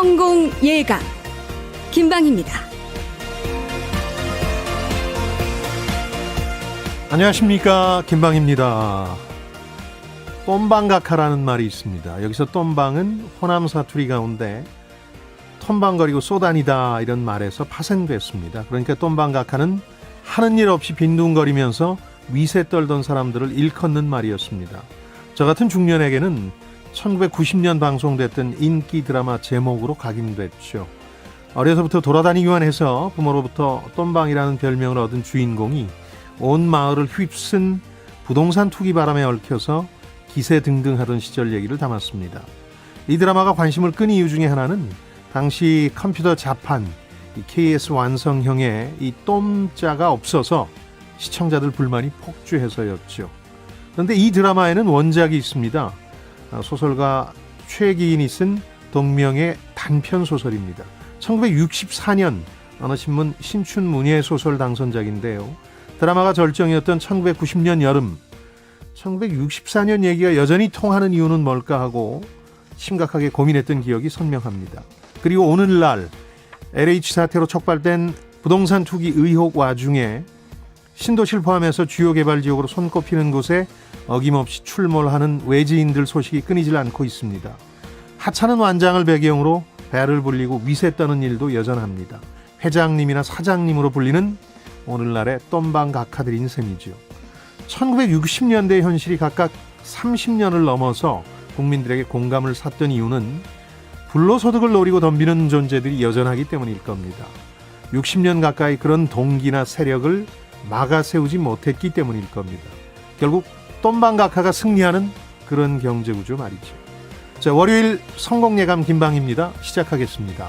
성공 예감 김방입니다. 안녕하십니까 김방입니다. 똠방각하라는 말이 있습니다. 여기서 똠방은 호남 사투리 가운데 톰방거리고 쏘다니다 이런 말에서 파생됐습니다. 그러니까 똠방각하는 하는 일 없이 빈둥거리면서 위세 떨던 사람들을 일컫는 말이었습니다. 저 같은 중년에게는 1990년 방송됐던 인기 드라마 제목으로 각인됐죠. 어려서부터 돌아다니기만 해서 부모로부터 똠방이라는 별명을 얻은 주인공이 온 마을을 휩쓴 부동산 투기 바람에 얽혀서 기세 등등하던 시절 얘기를 담았습니다. 이 드라마가 관심을 끈 이유 중에 하나는 당시 컴퓨터 자판 이 KS 완성형에 이 똠자가 없어서 시청자들 불만이 폭주해서였죠. 그런데 이 드라마에는 원작이 있습니다. 아, 소설가 최기인이 쓴 동명의 단편 소설입니다. 1964년 어느 신문 신춘 문예 소설 당선작인데요. 드라마가 절정이었던 1990년 여름 1964년 얘기가 여전히 통하는 이유는 뭘까 하고 심각하게 고민했던 기억이 선명합니다. 그리고 오늘날 LH 사태로 촉발된 부동산 투기 의혹 와중에 신도시를 포함해서 주요 개발 지역으로 손꼽히는 곳에 어김없이 출몰하는 외지인들 소식이 끊이질 않고 있습니다. 하찮은 완장을 배경으로 배를 불리고 위세 떠는 일도 여전합니다. 회장님이나 사장님으로 불리는 오늘날의 똠방 각하들인 셈이죠. 1960년대 현실이 각각 30년을 넘어서 국민들에게 공감을 샀던 이유는 불로소득을 노리고 덤비는 존재들이 여전하기 때문일 겁니다. 60년 가까이 그런 동기나 세력을 막아 세우지 못했기 때문일 겁니다. 결국 똠방각하가 승리하는 그런 경제구조 말이죠. 자, 월요일 성공예감 김방입니다. 시작하겠습니다.